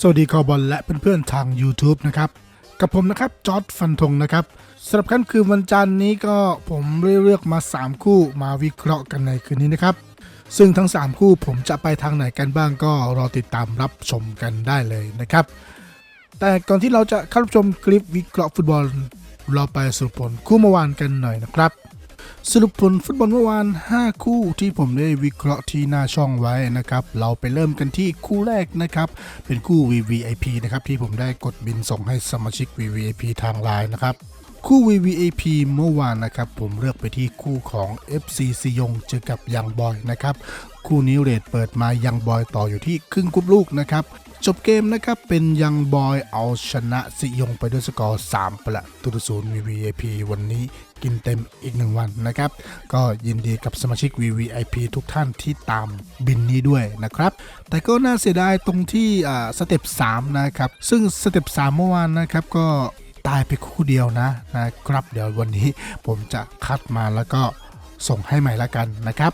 สวัสดีคอบอลและเพื่อนๆทาง YouTube นะครับ กับผมนะครับ จอร์ดฟันธงนะครับสำหรับค่ำคืนวันจันทร์นี้ก็ผมเลือกมา 3 คู่มาวิเคราะห์กันในคืนนี้นะครับ ซึ่งทั้ง 3 คู่ผมจะไปทางไหนกันบ้างก็รอติดตามรับชมกันได้เลยนะครับ แต่ก่อนที่เราจะเข้าชมคลิปวิเคราะห์ฟุตบอล เราไปสรุปผลคู่เมื่อวานกันหน่อยนะครับ สรุปผลฟุตบอลเมื่อวาน 5 คู่ที่ผมได้วิเคราะห์ที่หน้าช่องไว้นะครับ เราไปเริ่มกันที่คู่แรกนะครับ เป็นคู่ VVIP นะครับ ที่ผมได้กดบินส่งให้สมาชิก VVIP ทางไลน์นะครับคู่ VVIP เมื่อวานนะครับ ผมเลือกไปที่คู่ของ FC ซียงเจอกับยังบอยนะครับ คู่นี้เรทเปิดมายังบอยต่ออยู่ที่ครึ่งกุบลูกนะครับ จบเกมนะครับ เป็นยังบอยเอาชนะสิยงไปด้วยสกอร์ 3 ประตูต่อศูนย์ VVIP วันนี้กินเต็มอีกหนึ่งวันนะครับ ก็ยินดีกับสมาชิก VVIP ทุกท่านที่ตามบินนี้ด้วยนะครับ แต่ก็น่าเสียดายตรงที่สเต็ป3นะครับ ซึ่งสเต็ป3เมื่อวานนะครับก็ตายไปคู่เดียวนะนะครับ เดี๋ยววันนี้ผมจะคัดมาแล้วก็ส่งให้ใหม่ละกันนะครับ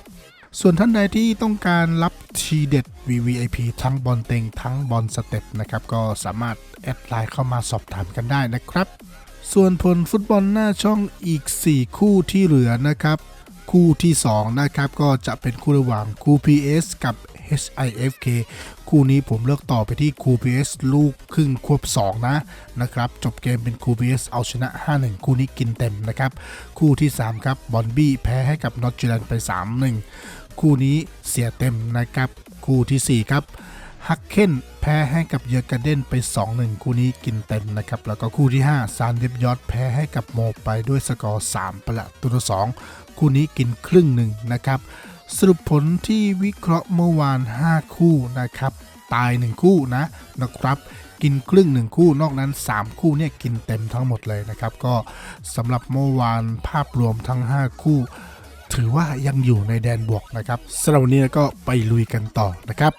ส่วนท่านใดที่ต้องการรับทีเด็ด VVIP ทั้งบอลเต็งทั้งบอลสเต็ปนะครับก็สามารถแอดไลน์เข้ามาสอบถามกันได้นะครับ ส่วนผลฟุตบอลหน้าช่องอีก 4 คู่ที่เหลือนะครับ คู่ที่ 2 นะครับ ก็จะเป็นคู่ระหว่างคู่ PS กับ HIFK คู่นี้ผมเลือกต่อไปที่คู่ PS ลูกครึ่งควบ 2 นะนะครับ จบเกมเป็นคู่ PS เอาชนะ 5-1 คู่นี้กินเต็มนะครับ คู่ที่ 3 ครับบอนบี้แพ้ให้กับนอตจิแลนไป 3-1 คู่นี้เสียเต็มนะครับ คู่ทีสี่ 4 ครับฮักเคนแพ้ให้กับเยอร์การ์เดนไป 2-1 คู่นี้กินเต็มนะครับ แล้วก็คู่ที่ 5 ซานเดบยอดแพ้ให้กับโมไปด้วยสกอร์ 3 ประตูต่อ2คู่นี้กินครึ่งหนึ่งนะครับ สรุปผลที่วิเคราะห์เมื่อวาน 5 คู่นะครับ ตาย 1 คู่นะนะครับ กินครึ่ง 1 คู่นอกนั้น 3 คู่เนี่ยกินเต็มทั้งหมดเลยนะครับ ก็สำหรับเมื่อวานภาพรวมทั้ง 5 คู่ ถือว่ายังอยู่ในแดนบวกนะครับสำหรับวันนี้ก็ไปลุยกันต่อนะครับ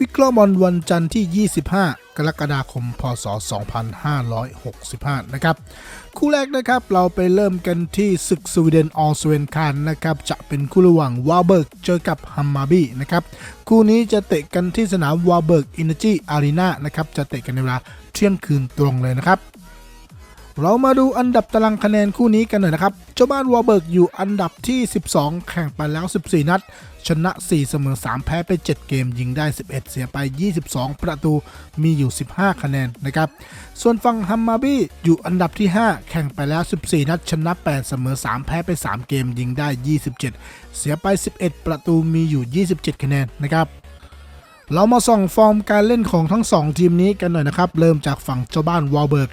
วิเคราะห์บอลวันจันทร์ที่ 25 กรกฎาคม พศ 2565 นะครับ คู่แรกนะครับเราไปเริ่มกันที่ศึกสวีเดนออสเวนคานนะครับจะเป็นคู่ระหว่างวาเบิร์กเจอกับฮัมมาบีนะครับคู่นี้จะเตะกันที่สนามวาเบิร์กอินเนจีอารีนานะครับจะเตะกันในเวลาเที่ยงคืนตรงเลยนะครับ เรามาดูอันดับตารางคะแนนคู่นี้กันหน่อยนะครับ เจ้าบ้านวอลเบิร์กอยู่อันดับที่ 12 แข่งไปแล้ว 14 นัด ชนะ 4 เสมอ 3 แพ้ไป 7 เกม ยิงได้ 11 เสียไป 22 ประตู มีอยู่ 15 คะแนนนะครับ ส่วนฝั่งฮัมมาบี้อยู่อันดับที่ 5 แข่งไปแล้ว 14 นัด ชนะ 8 เสมอ 3 แพ้ไป 3 เกม ยิงได้ 27 เสียไป 11 ประตู มีอยู่ 27 คะแนนนะครับ เรามาส่องฟอร์มการเล่นของทั้ง 2 ทีมนี้กันหน่อยนะครับ เริ่มจากฝั่งเจ้าบ้านวอลเบิร์ก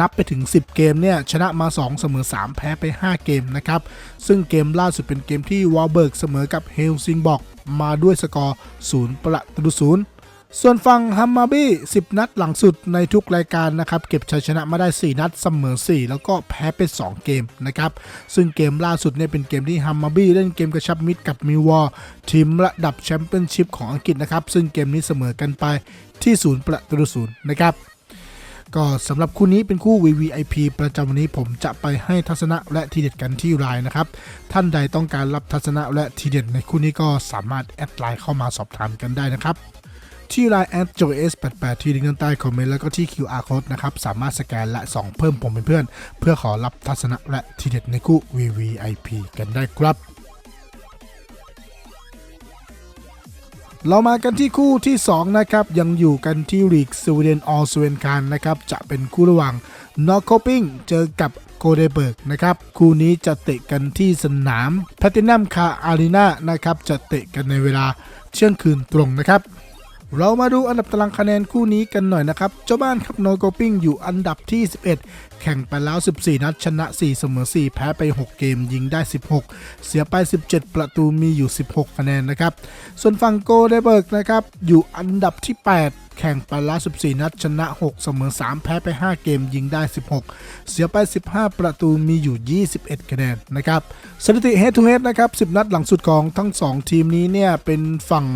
นับไปถึง 10 เกมเนี่ย ชนะมา 2 เสมอ 3 แพ้ไป 5 เกมนะครับ ซึ่งเกมล่าสุดเป็นเกมที่วอลเบิร์กเสมอกับเฮลซิงบอกมาด้วยสกอร์ 0 ประตูศูนย์ ส่วนฝั่งฮัมมาบี้10 นัดหลังสุดในทุกรายการนะครับ เก็บชัยชนะมาได้ 4 นัดเสมอ 4 แล้วก็แพ้ไป 2 เกมนะครับ ซึ่งเกมล่าสุดเนี่ยเป็นเกมที่ฮัมมาบี้เล่นเกมกระชับมิตรกับมิววอร์ทีมระดับแชมเปี้ยนชิพของอังกฤษนะครับ ซึ่งเกมนี้เสมอกันไปที่ 0 ประตูศูนย์นะครับ ก็สำหรับคู่นี้เป็นคู่ VVIP ประจำวันนี้ผมจะไปให้ทัศนะและทีเด็ดกันที่ไลน์นะครับ ท่านใดต้องการรับทัศนะและทีเด็ดในคู่นี้ก็สามารถแอดไลน์เข้ามาสอบถามกันได้นะครับ ที่ไลน์ j o s 8 8ที่ลิงก์ด้านใต้คอมเมนต์แล้วก็ที่ QR code นะครับ สามารถสแกนและส่องเพิ่มผมเป็นเพื่อน เพื่อขอรับทัศนะและทีเด็ดในคู่ VVIP กันได้ครับเรามากันที่คู่ที่ 2 นะครับ ยังอยู่กันที่ลีกสวีเดนออสเวนคานนะครับ จะเป็นคู่ระหว่างนอร์โคปิงเจอกับโกเดเบิร์กนะครับ คู่นี้จะเตะกันที่สนามแพตินัมคาอารีนานะครับ จะเตะกันในเวลาเที่ยงคืนตรงนะครับ เรามาดูอันดับตารางคะแนนคู่นี้กันหน่อยนะครับ เจ้าบ้านครับโนโกปิ้งอยู่อันดับที่ 11 แข่งไปแล้ว 14 นัดชนะ 4 เสมอ 4 แพ้ไป 6 เกมยิงได้ 16 เสียไป 17 ประตูมีอยู่ 16 คะแนนนะครับ ส่วนฝั่งโกเดเบิร์กนะครับอยู่อันดับที่ 8แข่งไปแล้ว 14 นัด ชนะ 6 เสมอ 3 แพ้ไป 5 เกม ยิงได้ 16 เสียไป 15 ประตู มีอยู่ 21 คะแนน นะครับ สถิติ head to head นะครับ 10 นัดหลังสุดของทั้ง 2 ทีมนี้เนี่ย เป็นฝั่ง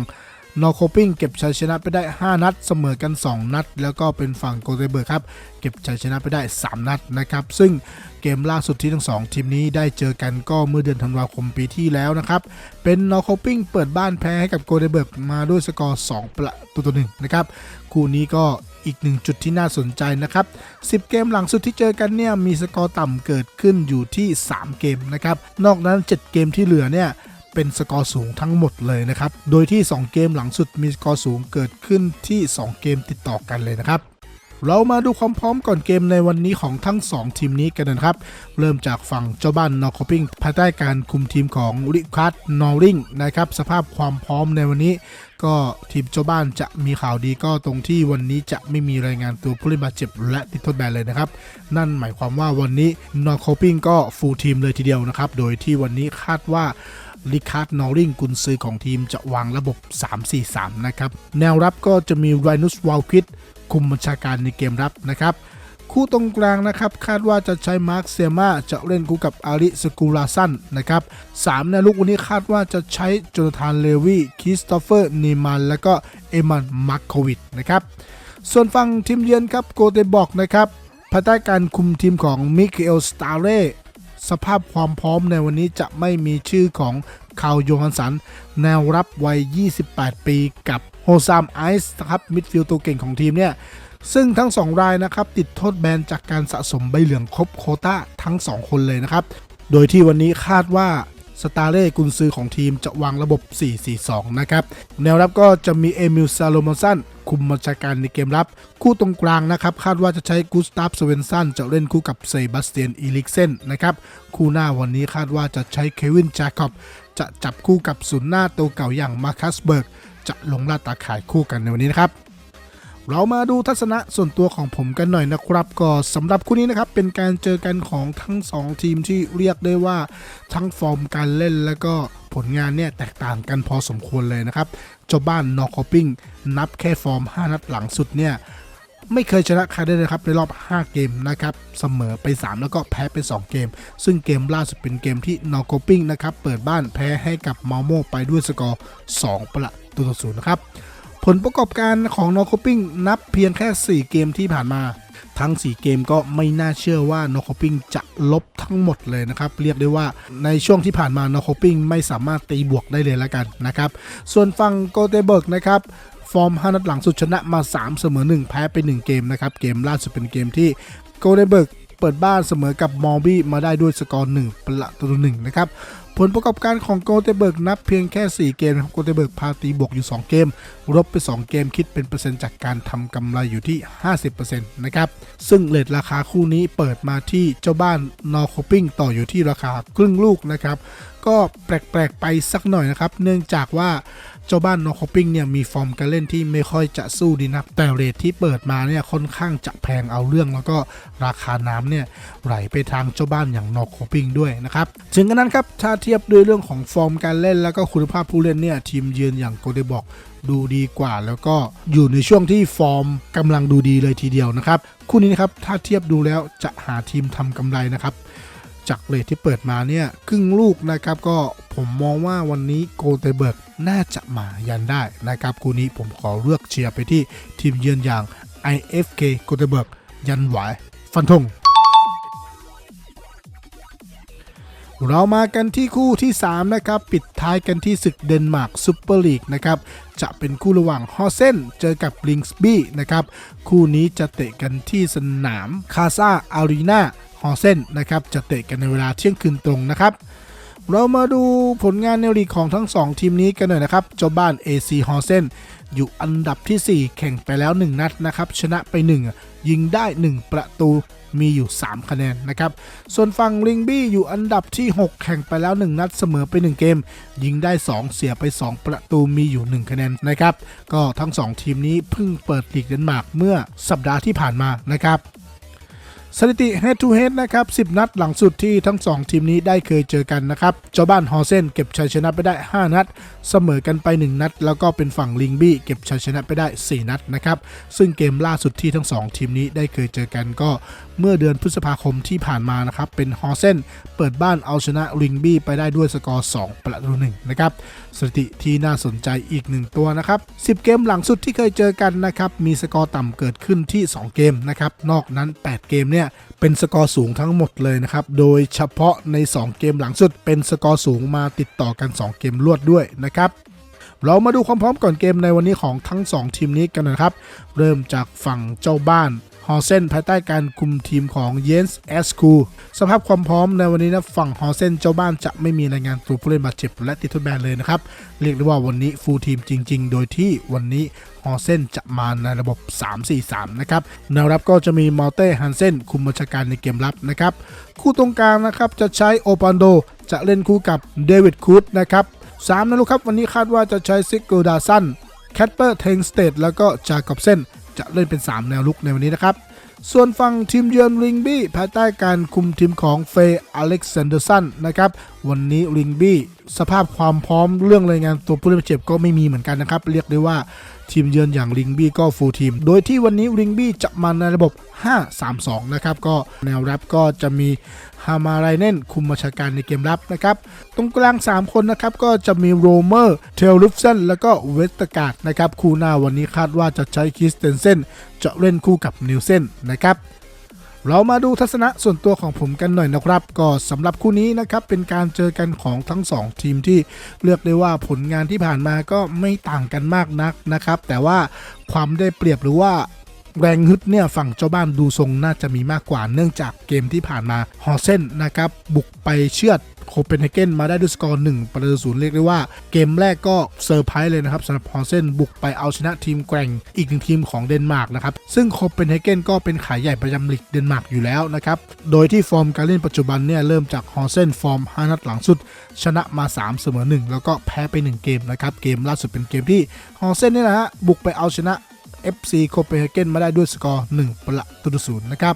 นอร์โคปิ้งเก็บชัยชนะไปได้ 5 นัดเสมอกัน 2 นัด แล้วก็เป็นฝั่งโกเทเบิร์กครับ เก็บชัยชนะไปได้ 3 นัดนะครับ ซึ่งเกมล่าสุดที่ทั้งสองทีมนี้ได้เจอกันก็เมื่อเดือนธันวาคมปีที่แล้วนะครับ เป็นนอร์โคปิ้งเปิดบ้านแพ้ให้กับโกเทเบิร์กมาด้วยสกอร์ 2 ประตูต่อหนึ่งนะครับ คู่นี้ก็อีกหนึ่งจุดที่น่าสนใจนะครับ 10 เกมหลังสุดที่เจอกันเนี่ยมีสกอร์ต่ำเกิดขึ้นอยู่ที่ 3 เกมนะครับ นอกนั้น 7 เกมที่เหลือเนี่ย เป็นสกอร์สูงทั้งหมดเลยนะครับ โดยที่ 2 เกมหลังสุดมีสกอร์สูงเกิดขึ้นที่ 2 เกมติดต่อกันเลยนะครับเรามาดูความพร้อมก่อนเกมในวันนี้ของทั้ง 2 ทีมนี้กันนะครับ เริ่มจากฝั่งเจ้าบ้านนอร์คอปิงภายใต้การคุมทีมของริคาร์ดนอริงนะครับสภาพความพร้อมในวันนี้ ก็ทีมเจ้าบ้านจะมีข่าวดีก็ตรงที่วันนี้จะไม่มีรายงานตัวผู้เล่นบาดเจ็บและติดทษแบนเลยนะครับ นั่นหมายความว่าวันนี้นอร์คอปิงก็ฟูลทีมเลยทีเดียวนะครับ โดยที่วันนี้คาดว่า ลิคาร์ดนอริงกุนซือของทีมจะวางระบบ 3-4-3 นะครับ แนวรับก็จะมีไรนุสวาลคิดคุมบัญชาการในเกมรับนะครับ คู่ตรงกลางนะครับ คาดว่าจะใช้มาร์คเซียมาจะเล่นคู่กับอาริสกูลาสันนะครับสามในลูกวันนี้คาดว่าจะใช้โจนาธานเลวีคริสโตเฟอร์นีมัน และก็เอมันมาร์โควิดนะครับส่วนฝั่งทีมเยือนครับโกเตบอกนะครับภายใต้การคุมทีมของมิเคเอลสตาเร่ สภาพความพร้อมในวันนี้จะไม่มีชื่อของคาวโยฮันสัน แนวรับวัย 28 ปีกับโฮซามไอซ์นะครับมิดฟิลด์ตัวเก่งของทีมเนี่ยซึ่งทั้ง 2 รายนะครับติดโทษแบนจากการสะสมใบเหลืองครบโคต้าทั้ง 2 คนเลยนะครับ โดยที่วันนี้คาดว่า สตาร์เล่กุนซือของทีมจะวางระบบ 4-4-2 นะครับ แนวรับก็จะมีเอมิลซาโลมอนสันคุมบัญชาการในเกมรับ คู่ตรงกลางนะครับ คาดว่าจะใช้กุสตาฟสเวนซันจะเล่นคู่กับเซบาสเตียนอีลิกเซนนะครับ คู่หน้าวันนี้คาดว่าจะใช้เควินจาคอบจะจับคู่กับศูนย์หน้าตัวเก่าอย่างมาคัสเบิร์กจะลงลาดตาข่ายคู่กันในวันนี้นะครับ เรามาดูทัศนะส่วนตัวของผมกันหน่อยนะครับ ก็สำหรับคู่นี้นะครับเป็นการเจอกันของทั้ง 2 ทีมที่เรียกได้ว่าทั้งฟอร์มการเล่นและก็ผลงานเนี่ยแตกต่างกันพอสมควรเลยนะครับเจ้าบ้านนอร์คอปิงนับแค่ฟอร์ม 5 นัดหลังสุดเนี่ยไม่เคยชนะใครได้เลยครับในรอบ 5 เกมนะครับเสมอไป 3 แล้วก็แพ้ไป 2 เกม ซึ่งเกมล่าสุดเป็นเกมที่นอร์โกปิงนะครับเปิดบ้านแพ้ให้กับมาโมไปด้วยสกอร์ 2 ประตูต่อศูนย์นะครับ ผลประกอบการของนอโคปิ้งนับเพียงแค่ 4 เกมที่ผ่านมา ทั้ง 4 เกมก็ไม่น่าเชื่อว่านอโคปิ้งจะลบทั้งหมดเลยนะครับ เรียกได้ว่าในช่วงที่ผ่านมานอโคปิ้งไม่สามารถตีบวกได้เลยละกันนะครับ ส่วนฝั่งโกเตเบิร์กนะครับฟอร์ม 5 นัดหลังสุดชนะมา 3 เสมอ 1 แพ้ไป 1 เกมนะครับ เกมล่าสุดเป็นเกมที่โกเตเบิร์กเปิดบ้านเสมอกับมอลบี้มาได้ด้วยสกอร์ 1 ประตูหนึ่งนะครับ ผลประกอบการของโกเตเบิร์กนับเพียงแค่ 4 เกมนะครับโกเตเบิร์กพาตีบวกอยู่ 2 เกมลบไป 2 เกมคิดเป็นเปอร์เซ็นต์จากการทำกำไรอยู่ที่ 50%นะครับ ซึ่งเลทราคาคู่นี้เปิดมาที่เจ้าบ้านนอร์โคปิ้งต่ออยู่ที่ราคาครึ่งลูกนะครับ ก็แปลกๆไปสักหน่อยนะครับ เนื่องจากว่า เจ้าบ้านนอร์โคปิ้งเนี่ยมีฟอร์มการเล่นที่ไม่ค่อยจะสู้ดีนัก แต่เรทที่เปิดมาเนี่ยค่อนข้างจะแพงเอาเรื่องแล้วก็ราคาน้ำเนี่ยไหลไปทางเจ้าบ้านอย่างนอร์โคปิ้งด้วยนะครับถึงกันนั้นครับถ้าเทียบด้วยเรื่องของฟอร์มการเล่นแล้วก็คุณภาพผู้เล่นเนี่ยทีมเยือนอย่างโกเดบอกดูดีกว่าแล้วก็อยู่ในช่วงที่ฟอร์มกำลังดูดีเลยทีเดียวนะครับ คู่นี้นะครับถ้าเทียบดูแล้วจะหาทีมทำกำไรนะครับ จากเลทที่เปิดมาเนี่ยครึ่งลูกนะครับก็ ผมมองว่าวันนี้โกเตเบิร์กน่าจะมายันได้นะครับคู่นี้ผมขอเลือกเชียร์ไปที่ทีมเยือนอย่าง IFK โกเตเบิร์กยันไหวฟันธงเรามากันที่คู่ที่ 3 นะครับ ปิดท้ายกันที่ศึกเดนมาร์กซูเปอร์ลีกนะครับ จะเป็นคู่ระหว่างฮอเซนเจอกับลิงส์บี้นะครับ คู่นี้จะเตะกันที่สนามคาซาอารีนาฮอเซนนะครับ จะเตะกันในเวลาเที่ยงคืนตรงนะครับ เรามาดูผลงานในลีกของทั้ง 2 ทีมนี้กันหน่อยนะครับ เจ้าบ้าน AC h o r s e n อยู่อันดับที่ 4 แข่งไปแล้ว 1 นัดนะครับ ชนะไป 1 ยิงได้ 1 ประตูมีอยู่ 3 คะแนนนะครับ ส่วนฝั่งลิงบี้อยู่อันดับที่ 6 แข่งไปแล้ว 1 นัดเสมอไป 1 เกม ยิงได้ 2 เสียไป 2 ประตูมีอยู่ 1 คะแนนนะครับ ก็ทั้ง 2 ทีมนี้เพิ่งเปิดลีกเดนมาร์กเมื่อสัปดาห์ที่ผ่านมานะครับ สถิติ head to head นะครับ 10 นัดหลังสุดที่ทั้ง 2 ทีมนี้ได้เคยเจอกันนะครับ เจ้าบ้านฮอเซนเก็บชัยชนะไปได้ 5 นัด เสมอกันไป 1 นัด แล้วก็เป็นฝั่งลิงบี้เก็บชัยชนะไปได้ 4 นัดนะครับ ซึ่งเกมล่าสุดที่ทั้ง 2 ทีมนี้ได้เคยเจอกันก็เมื่อเดือนพฤษภาคมที่ผ่านมานะครับ เป็นฮอเซนเปิดบ้านเอาชนะลิงบี้ไปได้ด้วยสกอร์ 2 ประตูหนึ่งนะครับ สถิติที่น่าสนใจอีกหนึ่งตัวนะครับ 10 เกมหลังสุดที่เคยเจอกันนะครับ มีสกอร์ต่ำเกิดขึ้นที่ 2 เกมนะครับ นอกนั้น 8 เกมเนี่ยเป็นสกอร์สูงทั้งหมดเลยนะครับ โดยเฉพาะใน 2 เกมหลังสุดเป็นสกอร์สูงมาติดต่อกัน 2 เกมรวดด้วยนะครับเรามาดูความพร้อมก่อนเกมในวันนี้ของทั้ง 2 ทีมนี้กันนะครับ เริ่มจากฝั่งเจ้าบ้าน ฮอเซนภายใต้การคุมทีมของเยนส์แอสคูสภาพความพร้อมในวันนี้นะฝั่งฮอเซนเจ้าบ้านจะไม่มีรายงานตัวผู้เล่นบาดเจ็บและติดทดแบนเลยนะครับ เรียกได้ว่าวันนี้ฟูลทีมจริง ๆ โดยที่วันนี้ฮอเซนจะมาในระบบ 3-4-3 นะครับแนวรับก็จะมีมอลเต้ฮันเซนคุมบัญชาการในเกมรับนะครับ คู่ตรงกลางนะครับจะใช้โอปันโดจะเล่นคู่กับเดวิดคูดนะครับสามนะลูกครับวันนี้คาดว่าจะใช้ซิกโกดาซันแคทเปอร์เทงสเตดแล้วก็จาคอบเซน จะเล่นเป็น 3 แนวลุกในวันนี้นะครับ ส่วนฝั่งทีมเยือนริงบี้ภายใต้การคุมทีมของเฟย์อเล็กซานเดอร์สันนะครับ วันนี้ลิงบี้สภาพความพร้อมเรื่องรายงานตัวผู้เล่นบาดเจ็บก็ไม่มีเหมือนกันนะครับ เรียกได้ว่า ทีมเยือนอย่างลิงบี้ก็ฟูลทีม โดยที่วันนี้ลิงบี้จะมาในระบบ 5-3-2 นะครับ ก็แนวรับก็จะมีฮามาไรเน่นคุมบัญชาการในเกมรับนะครับ ตรงกลาง 3 คนนะครับ ก็จะมีโรเมอร์เทลลุฟเซนแล้วก็เวสตการ์ดนะครับ คู่หน้าวันนี้คาดว่าจะใช้คิสเตนเซนจะเล่นคู่กับนิวเซนนะครับ เรามาดูทัศนะส่วนตัวของผมกันหน่อยนะครับ ก็สำหรับคู่นี้นะครับเป็นการเจอกันของทั้ง 2 ทีมที่เลือกได้ว่าผลงานที่ผ่านมาก็ไม่ต่างกันมากนักนะครับ แต่ว่าความได้เปรียบหรือว่าแรงฮึดเนี่ยฝั่งเจ้าบ้านดูทรงน่าจะมีมากกว่าเนื่องจากเกมที่ผ่านมาฮอเซนนะครับบุกไปเชือด โคเปนเฮเกนมาได้ด้วยสกอร์1ประตูศูนย์เรียกได้ว่าเกมแรกก็เซอร์ไพรส์เลยนะครับสำหรับฮอเซนบุกไปเอาชนะทีมแกร่งอีกหนึ่งทีมของเดนมาร์กนะครับ ซึ่งโคเปนเฮเกนก็เป็นขายใหญ่ประจำลีกเดนมาร์กอยู่แล้วนะครับ โดยที่ฟอร์มการเล่นปัจจุบันเนี่ยเริ่มจากฮอเซนฟอร์ม5นัดหลังสุด ชนะมา 3 เสมอ 1 แล้วก็แพ้ไป 1 เกมนะครับ เกมล่าสุดเป็นเกมที่ฮอเซนนี่ยนะฮะบุกไปเอาชนะ FC โคเปนเฮเกนมาได้ด้วยสกอร์1ประตูศูนย์นะครับ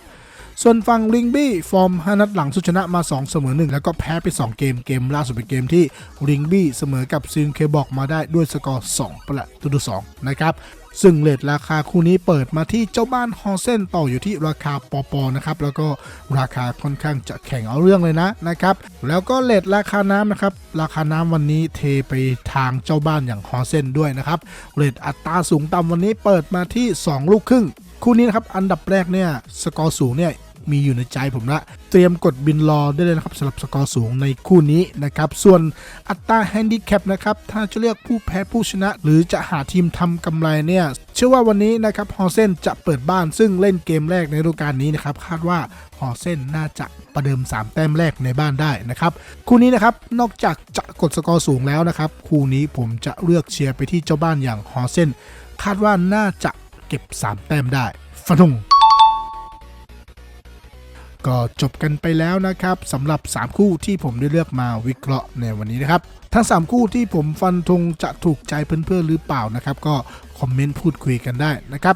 ส่วนฝั่งริงบี้ฟอร์ม 5 นัดหลังสุชนะมา 2 เสมอ 1 แล้วก็แพ้ไป 2 เกมเกมล่าสุดเป็นเกมที่ริงบี้เสมอกับซิงเคบอกมาได้ด้วยสกอร์ 2 ประตูต่อ2นะครับซึ่งเลทราคาคู่นี้เปิดมาที่เจ้าบ้านฮอเซนต่ออยู่ที่ราคาปอปอนะครับแล้วก็ราคาค่อนข้างจะแข่งเอาเรื่องเลยนะนะครับแล้วก็เลทราคาน้ำนะครับราคาน้ำวันนี้เทไปทางเจ้าบ้านอย่างฮอเซนด้วยนะครับเลทอัตราสูงต่ำวันนี้เปิดมาที่ 2 ลูกครึ่ง คู่นี้นะครับอันดับแรกเนี่ยสกอร์สูงเนี่ย มีอยู่ในใจผมละ เตรียมกดบินรอได้เลยนะครับสำหรับสกอร์สูงในคู่นี้นะครับ ส่วนอัตราแฮนดิแคปนะครับ ถ้าจะเลือกผู้แพ้ผู้ชนะ หรือจะหาทีมทำกำไรเนี่ย เชื่อว่าวันนี้นะครับฮอเซนจะเปิดบ้านซึ่งเล่นเกมแรกในฤดูกาลนี้นะครับ คาดว่าฮอเซนน่าจะประเดิม 3 แต้มแรกในบ้านได้นะครับ คู่นี้นะครับนอกจากจะกดสกอร์สูงแล้วนะครับ คู่นี้ผมจะเลือกเชียร์ไปที่เจ้าบ้านอย่างฮอเซนคาดว่าน่าจะเก็บ 3 แต้มได้ฟันธง ก็จบกันไปแล้วนะครับสำหรับ 3 คู่ที่ผมได้เลือกมาวิเคราะห์ในวันนี้นะครับ ทั้ง 3 คู่ที่ผมฟันธงจะถูกใจเพื่อนๆหรือเปล่านะครับ ก็คอมเมนต์พูดคุยกันได้นะครับ